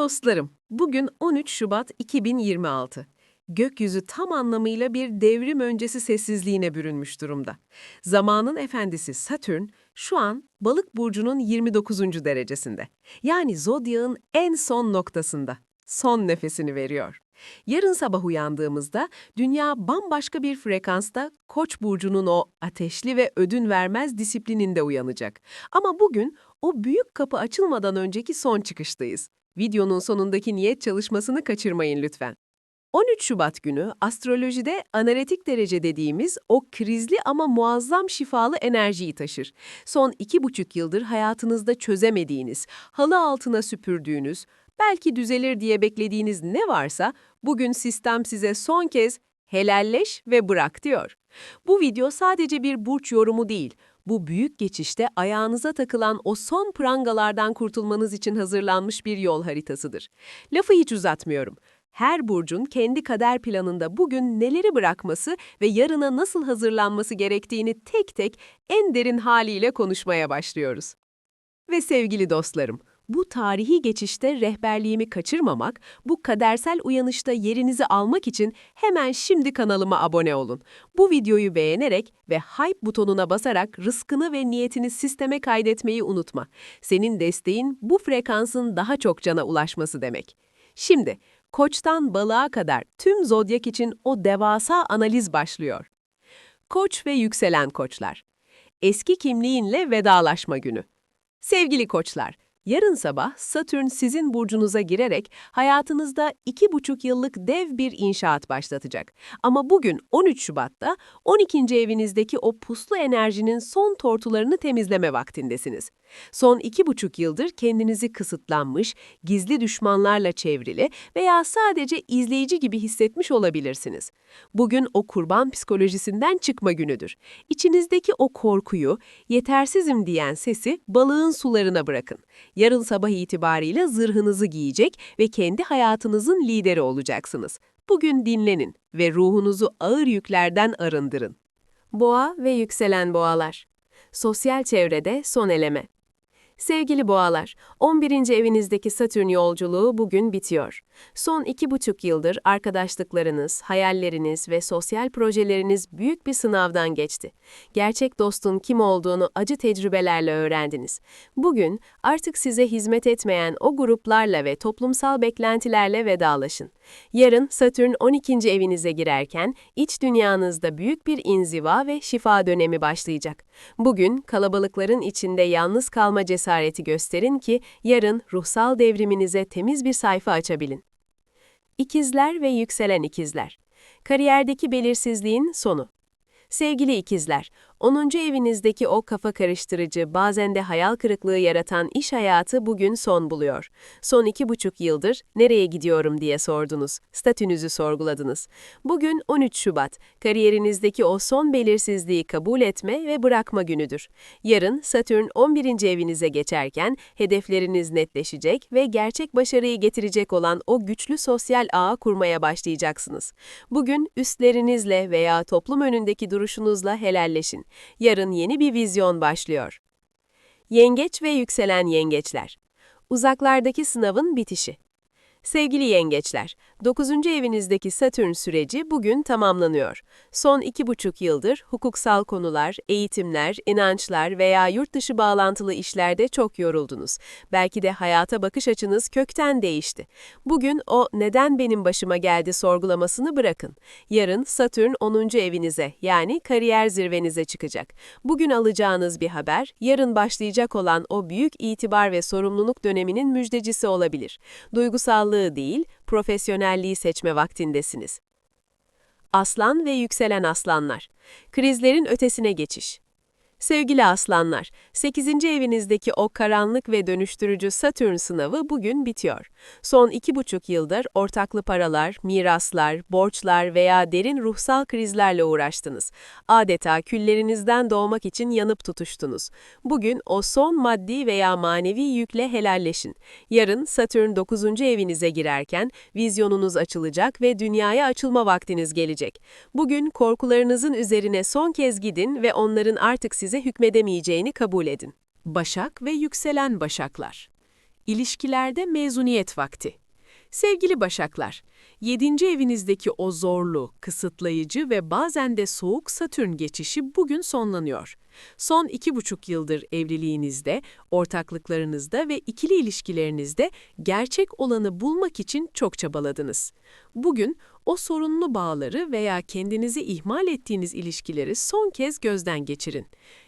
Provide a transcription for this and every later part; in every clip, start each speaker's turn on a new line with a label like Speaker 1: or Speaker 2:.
Speaker 1: Dostlarım, bugün 13 Şubat 2026. Gökyüzü tam anlamıyla bir devrim öncesi sessizliğine bürünmüş durumda. Zamanın efendisi Satürn şu an Balık burcunun 29. derecesinde. Yani zodyağın en son noktasında. Son nefesini veriyor. Yarın sabah uyandığımızda dünya bambaşka bir frekansta Koç burcunun o ateşli ve ödün vermez disiplininde uyanacak. Ama bugün o büyük kapı açılmadan önceki son çıkıştayız. Videonun sonundaki niyet çalışmasını kaçırmayın lütfen. 13 Şubat günü astrolojide analitik derece dediğimiz o krizli ama muazzam şifalı enerjiyi taşır. Son iki buçuk yıldır hayatınızda çözemediğiniz, halı altına süpürdüğünüz, belki düzelir diye beklediğiniz ne varsa bugün sistem size son kez helalleş ve bırak diyor. Bu video sadece bir burç yorumu değil, bu büyük geçişte ayağınıza takılan o son prangalardan kurtulmanız için hazırlanmış bir yol haritasıdır. Lafı hiç uzatmıyorum. Her burcun kendi kader planında bugün neleri bırakması ve yarına nasıl hazırlanması gerektiğini tek tek en derin haliyle konuşmaya başlıyoruz. Ve sevgili dostlarım, bu tarihi geçişte rehberliğimi kaçırmamak, bu kadersel uyanışta yerinizi almak için hemen şimdi kanalıma abone olun. Bu videoyu beğenerek ve hype butonuna basarak rızkını ve niyetini sisteme kaydetmeyi unutma. Senin desteğin bu frekansın daha çok cana ulaşması demek. Şimdi, koçtan balığa kadar tüm zodyak için o devasa analiz başlıyor. Koç ve yükselen koçlar. Eski kimliğinle vedalaşma günü. Sevgili koçlar, Yarın sabah Satürn sizin burcunuza girerek hayatınızda iki buçuk yıllık dev bir inşaat başlatacak. Ama bugün 13 Şubat'ta 12. evinizdeki o puslu enerjinin son tortularını temizleme vaktindesiniz. Son iki buçuk yıldır kendinizi kısıtlanmış, gizli düşmanlarla çevrili veya sadece izleyici gibi hissetmiş olabilirsiniz. Bugün o kurban psikolojisinden çıkma günüdür. İçinizdeki o korkuyu, yetersizim diyen sesi balığın sularına bırakın. Yarın sabah itibariyle zırhınızı giyecek ve kendi hayatınızın lideri olacaksınız. Bugün dinlenin ve ruhunuzu ağır yüklerden arındırın. Boğa ve yükselen boğalar. Sosyal çevrede son eleme. Sevgili boğalar, 11. evinizdeki Satürn yolculuğu bugün bitiyor. Son iki buçuk yıldır arkadaşlıklarınız, hayalleriniz ve sosyal projeleriniz büyük bir sınavdan geçti. Gerçek dostun kim olduğunu acı tecrübelerle öğrendiniz. Bugün artık size hizmet etmeyen o gruplarla ve toplumsal beklentilerle vedalaşın. Yarın Satürn 12. evinize girerken iç dünyanızda büyük bir inziva ve şifa dönemi başlayacak. Bugün kalabalıkların içinde yalnız kalma cesareti gösterin ki yarın ruhsal devriminize temiz bir sayfa açabilin. İkizler ve yükselen ikizler. Kariyerdeki belirsizliğin sonu. Sevgili ikizler, 10. evinizdeki o kafa karıştırıcı, bazen de hayal kırıklığı yaratan iş hayatı bugün son buluyor. Son iki buçuk yıldır nereye gidiyorum diye sordunuz, statünüzü sorguladınız. Bugün 13 Şubat, kariyerinizdeki o son belirsizliği kabul etme ve bırakma günüdür. Yarın Satürn 11. evinize geçerken hedefleriniz netleşecek ve gerçek başarıyı getirecek olan o güçlü sosyal ağı kurmaya başlayacaksınız. Bugün üstlerinizle veya toplum önündeki duruşunuzla helalleşin. Yarın yeni bir vizyon başlıyor. Yengeç ve yükselen yengeçler. Uzaklardaki sınavın bitişi. Sevgili yengeçler, 9. evinizdeki Satürn süreci bugün tamamlanıyor. Son iki buçuk yıldır hukuksal konular, eğitimler, inançlar veya yurt dışı bağlantılı işlerde çok yoruldunuz. Belki de hayata bakış açınız kökten değişti. Bugün o neden benim başıma geldi sorgulamasını bırakın. Yarın Satürn 10. evinize yani kariyer zirvenize çıkacak. Bugün alacağınız bir haber, yarın başlayacak olan o büyük itibar ve sorumluluk döneminin müjdecisi olabilir. Duygusal kurumsallığı değil, profesyonelliği seçme vaktindesiniz. Aslan ve yükselen aslanlar. Krizlerin ötesine geçiş. Sevgili aslanlar, 8. evinizdeki o karanlık ve dönüştürücü Satürn sınavı bugün bitiyor. Son iki buçuk yıldır ortaklı paralar, miraslar, borçlar veya derin ruhsal krizlerle uğraştınız. Adeta küllerinizden doğmak için yanıp tutuştunuz. Bugün o son maddi veya manevi yükle helalleşin. Yarın Satürn 9. evinize girerken vizyonunuz açılacak ve dünyaya açılma vaktiniz gelecek. Bugün korkularınızın üzerine son kez gidin ve onların artık size hükmedemeyeceğini kabul edin. Başak ve yükselen başaklar.
Speaker 2: İlişkilerde mezuniyet vakti. Sevgili Başaklar, 7. evinizdeki o zorlu, kısıtlayıcı ve bazen de soğuk Satürn geçişi bugün sonlanıyor. Son iki buçuk yıldır evliliğinizde, ortaklıklarınızda ve ikili ilişkilerinizde gerçek olanı bulmak için çok çabaladınız. Bugün o sorunlu bağları veya kendinizi ihmal ettiğiniz ilişkileri son kez gözden geçirin.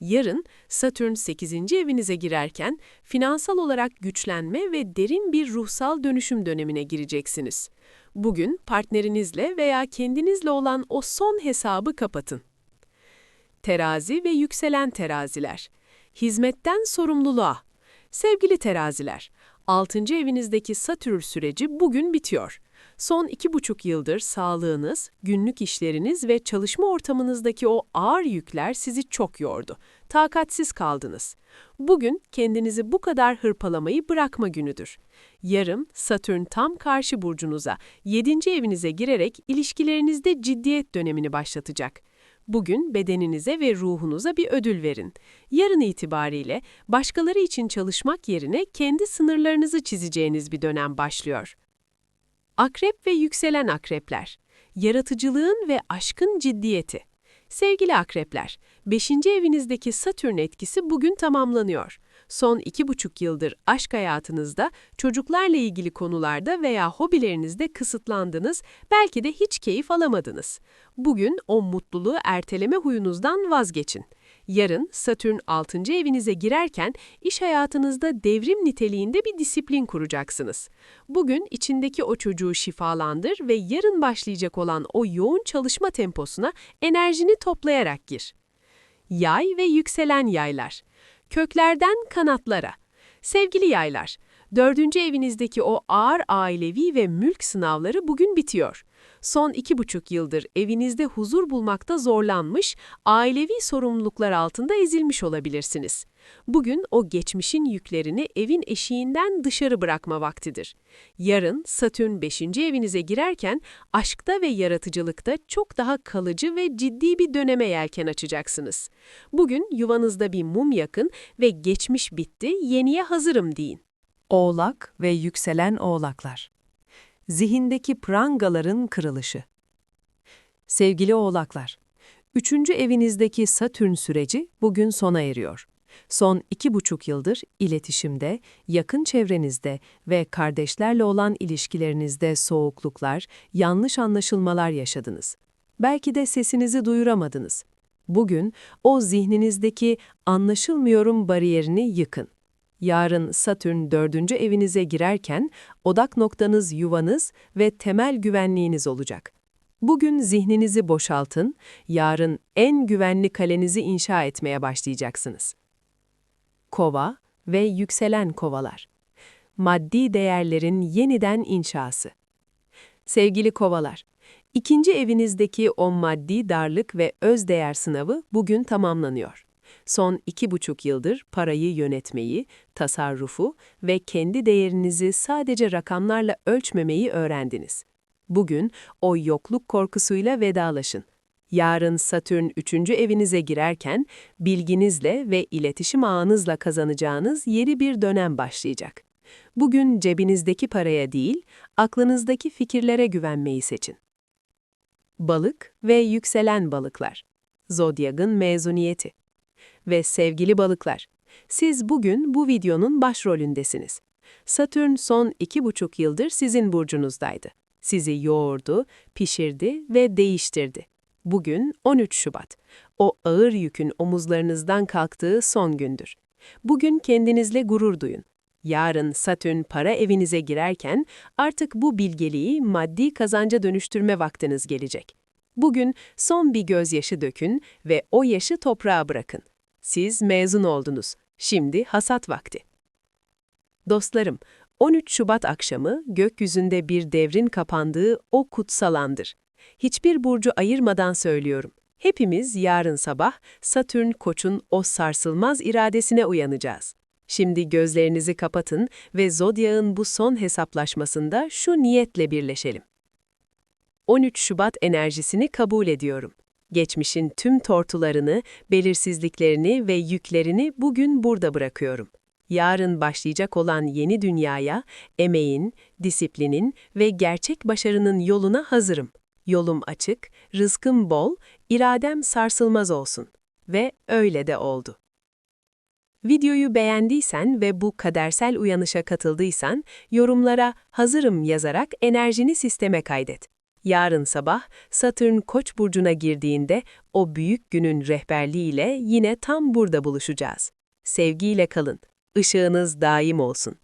Speaker 2: Yarın Satürn 8. evinize girerken finansal olarak güçlenme ve derin bir ruhsal dönüşüm dönemine gireceksiniz. Bugün partnerinizle veya kendinizle olan o son hesabı kapatın. Terazi ve yükselen teraziler. Hizmetten sorumluluğa. Sevgili teraziler, 6. evinizdeki Satürn süreci bugün bitiyor. Son iki buçuk yıldır sağlığınız, günlük işleriniz ve çalışma ortamınızdaki o ağır yükler sizi çok yordu. Takatsiz kaldınız. Bugün kendinizi bu kadar hırpalamayı bırakma günüdür. Yarın Satürn tam karşı burcunuza, 7. evinize girerek ilişkilerinizde ciddiyet dönemini başlatacak. Bugün bedeninize ve ruhunuza bir ödül verin. Yarın itibariyle başkaları için çalışmak yerine kendi sınırlarınızı çizeceğiniz bir dönem başlıyor. Akrep ve yükselen akrepler. Yaratıcılığın ve aşkın ciddiyeti. Sevgili akrepler, 5. evinizdeki Satürn etkisi bugün tamamlanıyor. Son iki buçuk yıldır aşk hayatınızda, çocuklarla ilgili konularda veya hobilerinizde kısıtlandınız, belki de hiç keyif alamadınız. Bugün o mutluluğu erteleme huyunuzdan vazgeçin. Yarın Satürn 6. evinize girerken iş hayatınızda devrim niteliğinde bir disiplin kuracaksınız. Bugün içindeki o çocuğu şifalandır ve yarın başlayacak olan o yoğun çalışma temposuna enerjini toplayarak gir. Yay ve yükselen yaylar. Köklerden kanatlara. Sevgili yaylar, dördüncü evinizdeki o ağır ailevi ve mülk sınavları bugün bitiyor son iki buçuk yıldır evinizde huzur bulmakta zorlanmış, ailevi sorumluluklar altında ezilmiş olabilirsiniz. Bugün o geçmişin yüklerini evin eşiğinden dışarı bırakma vaktidir. Yarın Satürn 5. evinize girerken aşkta ve yaratıcılıkta çok daha kalıcı ve ciddi bir döneme yelken açacaksınız. Bugün yuvanızda bir mum yakın ve geçmiş bitti, yeniye hazırım deyin.
Speaker 1: Oğlak ve yükselen oğlaklar zihindeki prangaların kırılışı. Sevgili oğlaklar, üçüncü evinizdeki Satürn süreci bugün sona eriyor. Son iki buçuk yıldır iletişimde, yakın çevrenizde ve kardeşlerle olan ilişkilerinizde soğukluklar, yanlış anlaşılmalar yaşadınız. Belki de sesinizi duyuramadınız. Bugün o zihninizdeki anlaşılmıyorum bariyerini yıkın. Yarın Satürn dördüncü evinize girerken odak noktanız yuvanız ve temel güvenliğiniz olacak. Bugün zihninizi boşaltın, yarın en güvenli kalenizi inşa etmeye başlayacaksınız. Kova ve yükselen kovalar. Maddi değerlerin yeniden inşası. Sevgili kovalar, ikinci evinizdeki o maddi darlık ve öz değer sınavı bugün tamamlanıyor son iki buçuk yıldır parayı yönetmeyi, tasarrufu ve kendi değerinizi sadece rakamlarla ölçmemeyi öğrendiniz. Bugün o yokluk korkusuyla vedalaşın. Yarın Satürn 3. evinize girerken bilginizle ve iletişim ağınızla kazanacağınız yeni bir dönem başlayacak. Bugün cebinizdeki paraya değil, aklınızdaki fikirlere güvenmeyi seçin. Balık ve yükselen balıklar. Zodyak'ın mezuniyeti ve sevgili balıklar, siz bugün bu videonun başrolündesiniz. Satürn son iki buçuk yıldır sizin burcunuzdaydı. Sizi yoğurdu, pişirdi ve değiştirdi. Bugün 13 Şubat. O ağır yükün omuzlarınızdan kalktığı son gündür. Bugün kendinizle gurur duyun. Yarın Satürn para evinize girerken artık bu bilgeliği maddi kazanca dönüştürme vaktiniz gelecek. Bugün son bir gözyaşı dökün ve o yaşı toprağa bırakın. Siz mezun oldunuz. Şimdi hasat vakti. Dostlarım, 13 Şubat akşamı gökyüzünde bir devrin kapandığı o kutsalandır. Hiçbir burcu ayırmadan söylüyorum. Hepimiz yarın sabah Satürn Koç'un o sarsılmaz iradesine uyanacağız. Şimdi gözlerinizi kapatın ve Zodyak'ın bu son hesaplaşmasında şu niyetle birleşelim. 13 Şubat enerjisini kabul ediyorum. Geçmişin tüm tortularını, belirsizliklerini ve yüklerini bugün burada bırakıyorum.
Speaker 2: Yarın başlayacak olan yeni dünyaya, emeğin, disiplinin ve gerçek başarının yoluna hazırım. Yolum açık, rızkım bol, iradem sarsılmaz olsun. Ve öyle de oldu. Videoyu beğendiysen ve bu kadersel uyanışa katıldıysan, yorumlara hazırım yazarak enerjini sisteme kaydet. Yarın sabah Satürn Koç burcuna girdiğinde o büyük günün rehberliğiyle yine tam burada buluşacağız. Sevgiyle kalın. Işığınız daim olsun.